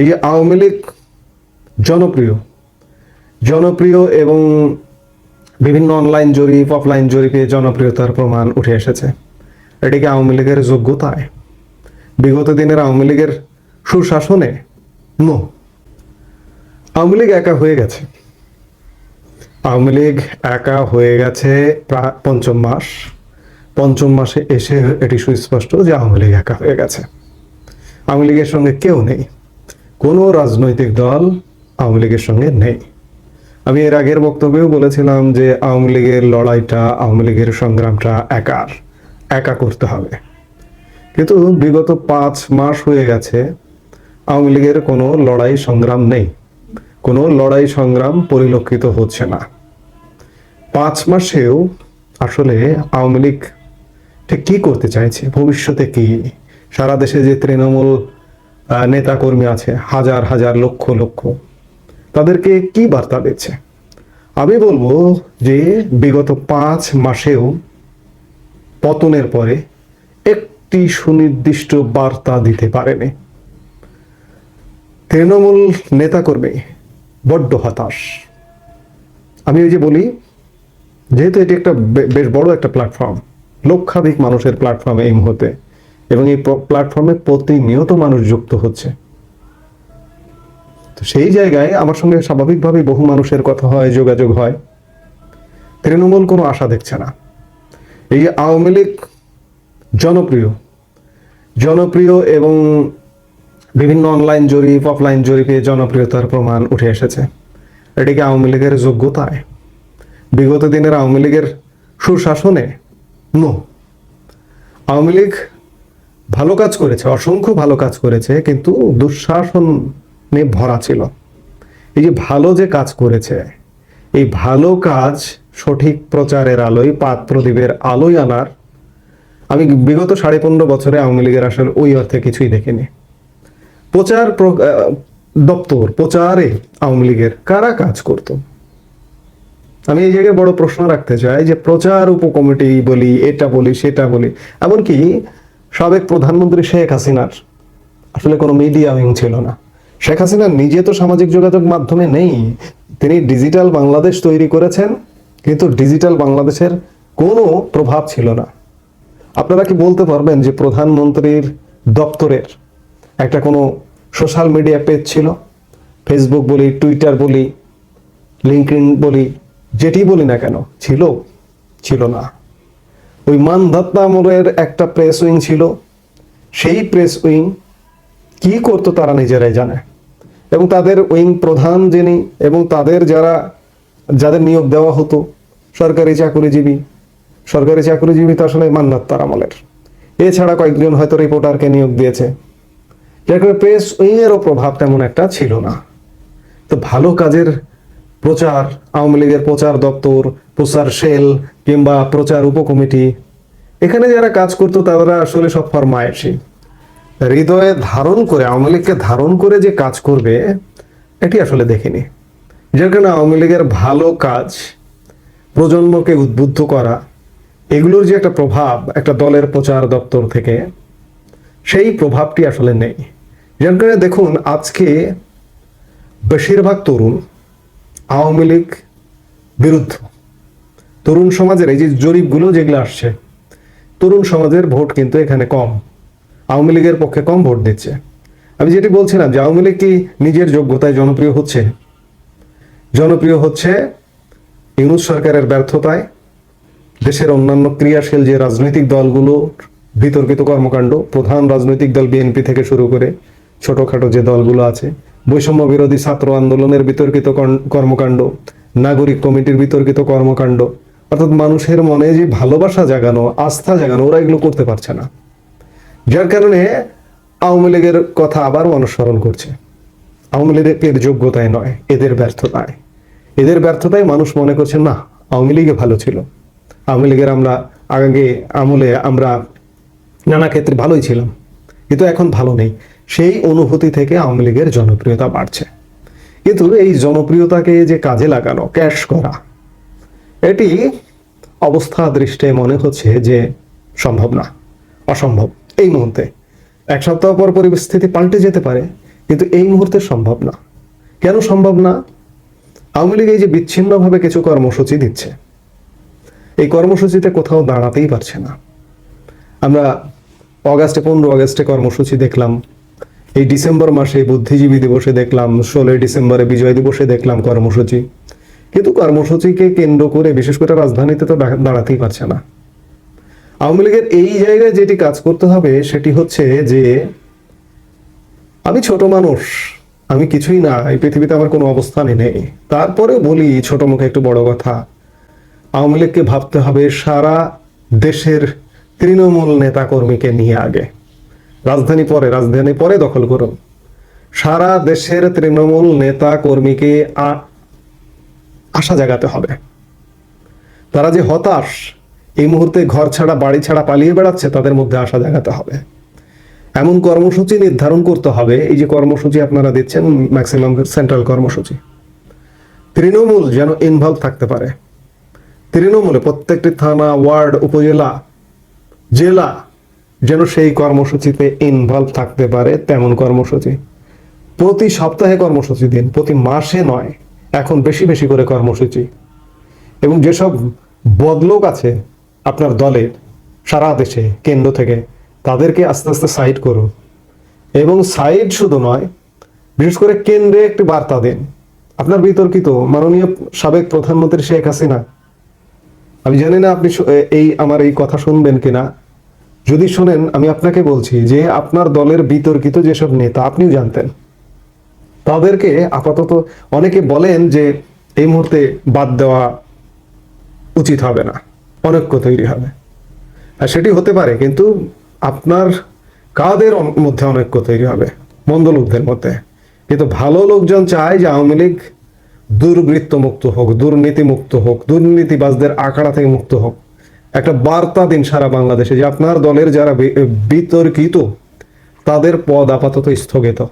এই আওয়ামী লীগ জনপ্রিয়। জনপ্রিয় এবং বিভিন্ন অনলাইন জরিপ অফলাইন জরিপে জনপ্রিয়তার প্রমাণ উঠে এসেছে। এটিকে আওয়ামী লীগের যোগ্যতায়। বিগত দিনের আওয়ামী লীগের সুশাসনে নো। আওয়ামী লীগ একা হয়ে গেছে। আওয়ামী লীগ একা হয়ে গেছে প্রায় পঞ্চম মাস। পঞ্চম মাসে এসে এটি সুস্পষ্ট যে আওয়ামী লীগ একা হয়ে গেছে। আওয়ামী লীগের সঙ্গে কেউ নেই। কোনো রাজনৈতিক দল আওয়ামী লীগের সঙ্গে নেই। আমি এর আগের বক্তব্যেও বলেছিলাম যে আওয়ামী লীগের লড়াইটা, আওয়ামী লীগের সংগ্রামটা একার, একা করতে হবে। কিন্তু বিগত পাঁচ মাস হয়ে গেছে, আওয়ামী লীগের কোনো লড়াই সংগ্রাম নেই। কোনো লড়াই সংগ্রাম পরিলক্ষিত হচ্ছে না। পাঁচ মাসেও আসলে আওয়ামী লীগ ঠিক কী করতে চাইছে, ভবিষ্যতে কি? সারা দেশে যে তৃণমূল আহ, নেতাকর্মী আছে হাজার হাজার লক্ষ লক্ষ। তাদেরকে কি বার্তা দিচ্ছে? আমি বলব যে বিগত পাঁচ মাসেও পতনের পরে একটি সুনির্দিষ্ট বার্তা দিতে পারেনি। তৃণমূল নেতাকর্মী বড্ড হতাশ। আমি ওই যে বলি যেহেতু এটি একটা বেশ বড় একটা প্ল্যাটফর্ম লক্ষাধিক মানুষের প্ল্যাটফর্ম এই মুহূর্তে। এবং এই প্ল্যাটফর্মে প্রতিনিয়ত মানুষ যুক্ত হচ্ছে। তো সেই জায়গায় আমার সঙ্গে স্বাভাবিকভাবেই বহু মানুষের কথা হয়, যোগাযোগ হয়। তৃণমূল কোনো আশা দেখছে না। এই আওয়ামী লীগ জনপ্রিয় জনপ্রিয় এবং বিভিন্ন অনলাইন জরিপ অফলাইন জরিপে জনপ্রিয়তার প্রমাণ উঠে এসেছে। এটি কি আওয়ামী লীগের যোগ্যতায়? বিগত দিনের আওয়ামী লীগের সুশাসনে? নো। আওয়ামী লীগ ভালো কাজ করেছে, অসংখ্য ভালো কাজ করেছে, কিন্তু দুঃশাসনে ভরা ছিল। এই যে ভালো যে কাজ করেছে, এই ভালো কাজ সঠিক প্রচারের আলোয় পাত প্রদীপের আলোয় আনার, আমি বিগত সাড়ে পনেরো বছরে আওয়ামী লীগের আসলে ওই অর্থে কিছুই দেখিনি। প্রচার দপ্তর, প্রচারে আওয়ামী লীগের কারা কাজ করতো? আমি এই জায়গায় বড় প্রশ্ন রাখতে চাই যে প্রচার উপকমিটি বলি, এটা বলি, সেটা বলি, এমনকি সাবেক প্রধানমন্ত্রী শেখ হাসিনার। আসলে কোনো মিডিয়া উইং ছিল না। শেখ হাসিনা নিজে তো সামাজিক যোগাযোগ মাধ্যমে নেই। তিনি ডিজিটাল বাংলাদেশ তৈরি করেছেন, কিন্তু ডিজিটাল বাংলাদেশের কোনো প্রভাব ছিল না। আপনারা কি বলতে পারবেন যে প্রধানমন্ত্রীর দপ্তরের একটা কোনো সোশ্যাল মিডিয়া পেজ ছিল? ফেসবুক বলি টুইটার বলি লিঙ্কইন বলি, যেটি বলি না কেন, ছিল ছিল না। ওই মানধাত্তা আমলের একটা প্রেস উইং ছিল। সেই প্রেস উইং কি করতো তারা নিজেরাই জানে। এবং তাদের উইং প্রধান যিনি এবং তাদের যারা, যাদের নিয়োগ দেওয়া হতো, সরকারি চাকরিজীবী সরকারি চাকরিজীবী তো আসলে মান্নাত্তার আমলের। এছাড়া কয়েকজন হয়তো রিপোর্টারকে নিয়োগ দিয়েছে। যার প্রেস উইংয়েরও প্রভাব তেমন একটা ছিল না। তো ভালো কাজের প্রচার, আওয়ামী লীগের প্রচার দপ্তর, প্রচার সেল কিংবা প্রচার উপকমিটি। এখানে যারা কাজ করতো, তারা আসলে সব ফরমায়েশি। হৃদয়ে ধারণ করে, আওয়ামী লীগকে ধারণ করে যে কাজ করবে, এটি আসলে দেখিনি। যার কারণে আওয়ামী লীগের ভালো কাজ, প্রজন্মকে উদ্বুদ্ধ করা, এগুলোর যে একটা প্রভাব একটা দলের প্রচার দপ্তর থেকে, সেই প্রভাবটি আসলে নেই। যার কারণে দেখুন, আজকে বেশিরভাগ তরুণ আওয়ামী লীগ বিরুদ্ধ। তরুণ সমাজের এই যে জরিপগুলো যেগুলো আসছে, তরুণ সমাজের ভোট কিন্তু এখানে কম, আওয়ামী লীগের পক্ষে কম ভোট দিচ্ছে। আমি যেটি বলছিলাম যে আওয়ামী লীগ কি নিজের যোগ্যতায় জনপ্রিয় হচ্ছে? জনপ্রিয় হচ্ছে ইউনুস সরকারের ব্যর্থতায়, দেশের অন্যান্য ক্রিয়াশীল যে রাজনৈতিক দলগুলো বিতর্কিত কর্মকাণ্ড, প্রধান রাজনৈতিক দল বিএনপি থেকে শুরু করে ছোটখাটো যে দলগুলো আছে বৈষম্য বিরোধী ছাত্র আন্দোলনের বিতর্কিত কর্মকাণ্ড, নাগরিক কমিটির বিতর্কিত কর্মকাণ্ড, অর্থাৎ মানুষের মনে যে ভালোবাসা জাগানো, আস্থা জাগানো, ওরা এগুলো করতে পারছে না। যার কারণে আওয়ামী লীগের কথা আবার অনুসরণ করছে। আওয়ামী লীগের যোগ্যতায় নয়, এদের ব্যর্থতায়। এদের ব্যর্থতায় মানুষ মনে করছে, না, আওয়ামী লীগে ভালো ছিল। আওয়ামী লীগের আমরা আগে আমলে আমরা নানা ক্ষেত্রে ভালোই ছিলাম। কিন্তু এখন ভালো নেই। সেই অনুভূতি থেকে আওয়ামী লীগের জনপ্রিয়তা বাড়ছে। কিন্তু এই জনপ্রিয়তাকে যে কাজে লাগানো, ক্যাশ করা, এটি অবস্থা দৃষ্টে মনে হচ্ছে যে সম্ভব না, অসম্ভব। এই মুহূর্তে এক সপ্তাহ পর পরিস্থিতি পাল্টে যেতে পারে, কিন্তু এই মুহূর্তে সম্ভব না। কেন সম্ভব না? আওয়ামী লীগ এই যে বিচ্ছিন্নভাবে কিছু কর্মসূচি দিচ্ছে, এই কর্মসূচিতে কোথাও দাঁড়াতেই পারছে না। আমরা অগাস্টে, পনেরো অগাস্টে কর্মসূচি দেখলাম এই ডিসেম্বর মাসে বুদ্ধিজীবী দিবসে দেখলাম, ষোলোই ডিসেম্বরে বিজয় দিবসে দেখলাম কর্মসূচি। কিন্তু কর্মসূচিকে কেন্দ্র করে, বিশেষ করে রাজধানীতে তো দাঁড়াতেই পারছে না। আওয়ামী লীগের এই জায়গায় যেটি কাজ করতে হবে, সেটি হচ্ছে যে, আমি ছোট মানুষ, আমি কিছুই না, এই পৃথিবীতে আমার কোনো অবস্থানই নেই। তারপরে বলি, ছোট মুখে একটু বড় কথা, আওয়ামী লীগকে ভাবতে হবে সারা দেশের তৃণমূল নেতা কর্মীকে নিয়ে আগে। রাজধানী পরে রাজধানী পরে দখল করুন। সারা দেশের তৃণমূল নেতা কর্মীকে আশা জাগাতে হবে। তারা যে হতাশ, এই মুহূর্তে ঘর ছাড়া, বাড়ি ছাড়া পালিয়ে বেড়াচ্ছে, তাদের মধ্যে আশা জাগাতে হবে। এমন কর্মসূচি নির্ধারণ করতে হবে, এই যে কর্মসূচি আপনারা দিচ্ছেন ম্যাক্সিমাম সেন্ট্রাল কর্মসূচি। তৃণমূল যেন ইনভলভ থাকতে পারে। তৃণমূলে প্রত্যেকটি থানা, ওয়ার্ড, উপজেলা, জেলা যেন সেই কর্মসূচিতে ইনভলভ থাকতে পারে তেমন কর্মসূচি। প্রতি সপ্তাহে কর্মসূচি দিন, প্রতি মাসে নয়, এখন বেশি বেশি করে কর্মসূচি। এবং যেসব বদলোক আছে আপনার দলের, সারা দেশে, কেন্দ্র থেকে, তাদেরকে আস্তে আস্তে সাইড করুন। এবং সাইড শুধু নয়, বিশেষ করে কেন্দ্রে একটি বার্তা দিন। আপনার বিতর্কিত, মাননীয় সাবেক প্রধানমন্ত্রী শেখ হাসিনা, আমি জানি না আপনি এই, আমার এই কথা শুনবেন কিনা যদি শোনেন, আমি আপনাকে বলছি যে আপনার দলের বিতর্কিত যেসব নেতা, আপনিও জানতেন। তাদেরকে আপাতত অনেকে বলেন যে এই মুহূর্তে বাদ দেওয়া উচিত হবে না, অনৈক্য তৈরি হবে। আর সেটি হতে পারে, কিন্তু আপনার কাদের মধ্যে অনৈক্য তৈরি হবে? মন্দ লোকদের মধ্যে। কিন্তু ভালো লোকজন চায় যে আওয়ামী লীগ দুর্বৃত্ত মুক্ত হোক দুর্নীতি মুক্ত হোক, দুর্নীতিবাজদের আখড়া থেকে মুক্ত হোক। একটা বার্তা দিন সারা বাংলাদেশে যে আপনার দলের যারা বিতর্কিত, তাদের পদ আপাতত স্থগিত।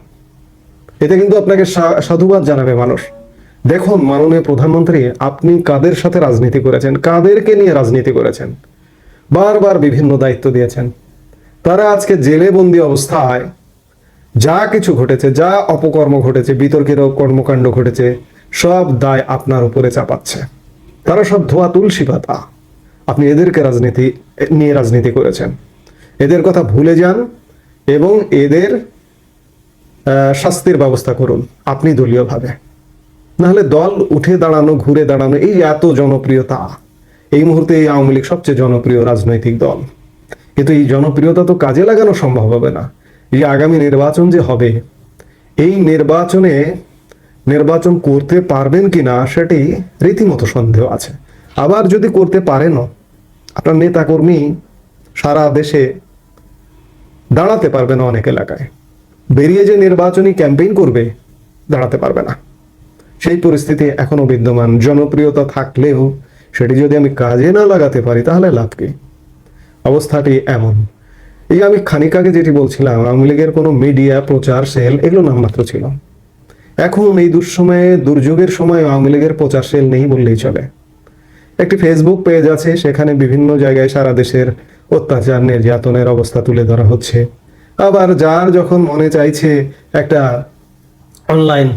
এতে কিন্তু আপনাকে সাধুবাদ জানাবে মানুষ। দেখুন, মাননীয় প্রধানমন্ত্রী, আপনি কাদের সাথে রাজনীতি করেছেন? কাদেরকে নিয়ে রাজনীতি করেছেন? বারবার বিভিন্ন দায়িত্ব দিয়েছেন। তারা আজকে জেলে বন্দি অবস্থায় যা কিছু ঘটেছে, যা অপকর্ম ঘটেছে, বিতর্কিত কর্মকাণ্ড ঘটেছে, সব দায় আপনার উপরে চাপাচ্ছে। তারা সব ধোয়া তুলসী পাতা। আপনি এদেরকে রাজনীতি, নিয়ে রাজনীতি করেছেন। এদের কথা ভুলে যান এবং এদের শাস্তির ব্যবস্থা করুন, আপনি দলীয়ভাবে। নাহলে দল উঠে দাঁড়ানো, ঘুরে দাঁড়ানো, এই এত জনপ্রিয়তা, এই মুহূর্তে এই আওয়ামী লীগ সবচেয়ে জনপ্রিয় রাজনৈতিক দল। কিন্তু এই জনপ্রিয়তা তো কাজে লাগানো সম্ভব হবে না। এই আগামী নির্বাচন যে হবে, এই নির্বাচনে নির্বাচন করতে পারবেন কিনা সেটি রীতিমতো সন্দেহ আছে। আবার যদি করতে পারেনও, আপনার নেতাকর্মী সারা দেশে দাঁড়াতে পারবে না অনেক এলাকায়। বেরিয়ে যে নির্বাচনী ক্যাম্পেইন করবে, দাঁড়াতে পারবে না। সেই পরিস্থিতি এখনও বিদ্যমান। জনপ্রিয়তা থাকলেও সেটি যদি আমি কাজে না লাগাতে পারি, তাহলে লাভ কি? অবস্থাটি এমন। এই আমি খানিক আগে যেটি বলছিলাম, আওয়ামী লীগের কোনো মিডিয়া, প্রচার, সেল, এগুলো নামমাত্র ছিল। এখন এই দুঃসময়ে, দুর্যোগের সময় আওয়ামী লীগের প্রচার, সেল নেই বললেই চলে। একটি ফেসবুক পেজ আছে, সেখানে বিভিন্ন জায়গায় সারা দেশের অত্যাচার, নির্যাতনের অবস্থা তুলে ধরা হচ্ছে। আবার যার যখন মনে চাইছে একটা অনলাইন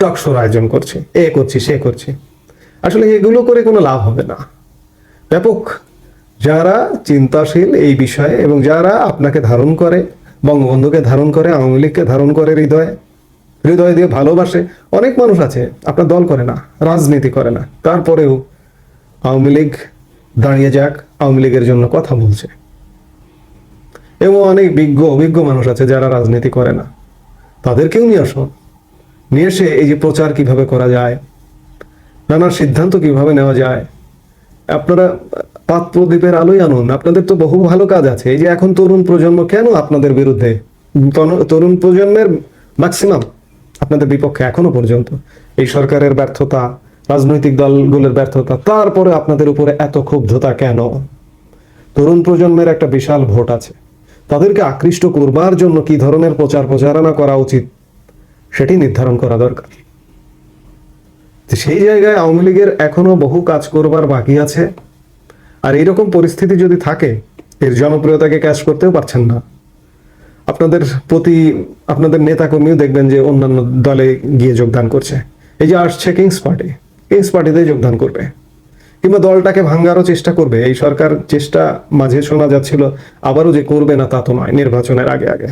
টক শোর আয়োজন করছে, এ করছি, সে করছি। আসলে এগুলো করে কোনো লাভ হবে না। ব্যাপক যারা চিন্তাশীল এই বিষয়ে এবং যারা আপনাকে ধারণ করে, বঙ্গবন্ধুকে ধারণ করে, আওয়ামী লীগকে ধারণ করে হৃদয়ে, হৃদয় দিয়ে ভালোবাসে, অনেক মানুষ আছে, আপনার দল করে না, রাজনীতি করে না। তারপরেও আওয়ামী লীগ দাঁড়িয়ে যাক, আওয়ামী লীগের জন্য কথা বলছে। এবং অনেক বিজ্ঞ, অভিজ্ঞ মানুষ আছে যারা রাজনীতি করে না। তাদেরকেও নিয়ে আসুন। নিয়ে এসে এই যে প্রচার কীভাবে করা যায় নানা সিদ্ধান্ত কীভাবে নেওয়া যায়, আপনারা পাত প্রদীপের আলোয় আনুন। আপনাদের তো বহু ভালো কাজ আছে। এই যে এখন তরুণ প্রজন্ম কেন আপনাদের বিরুদ্ধে? তরুণ প্রজন্মের ম্যাক্সিমাম আপনাদের বিপক্ষে এখনও পর্যন্ত। এই সরকারের ব্যর্থতা রাজনৈতিক দলগুলোর ব্যর্থতা, তারপরে আপনাদের উপরে এত ক্ষুব্ধতা কেন? তরুণ প্রজন্মের একটা বিশাল ভোট আছে। তাদেরকে আকৃষ্ট করবার জন্য কি ধরনের প্রচার প্রচারণা করা উচিত, সেটি নির্ধারণ করা দরকার। সেই জায়গায় আওয়ামী লীগের এখনও বহু কাজ করবার বাকি আছে, আর এইরকম পরিস্থিতি যদি থাকে, এর জনপ্রিয়তাকে ক্যাশ করতেও পারছেন না। আপনাদের প্রতি, আপনাদের নেতাকর্মীও দেখবেন যে অন্যান্য দলে গিয়ে যোগদান করছে। এই যে আসছে কিংস পার্টি কিংস পার্টিতে যোগদান করবে। কিংবা দলটাকে ভাঙ্গারও চেষ্টা করবে। এই সরকার চেষ্টা মাঝে শোনা যাচ্ছিল, আবারও যে করবে না তা তো নয়, নির্বাচনের আগে আগে।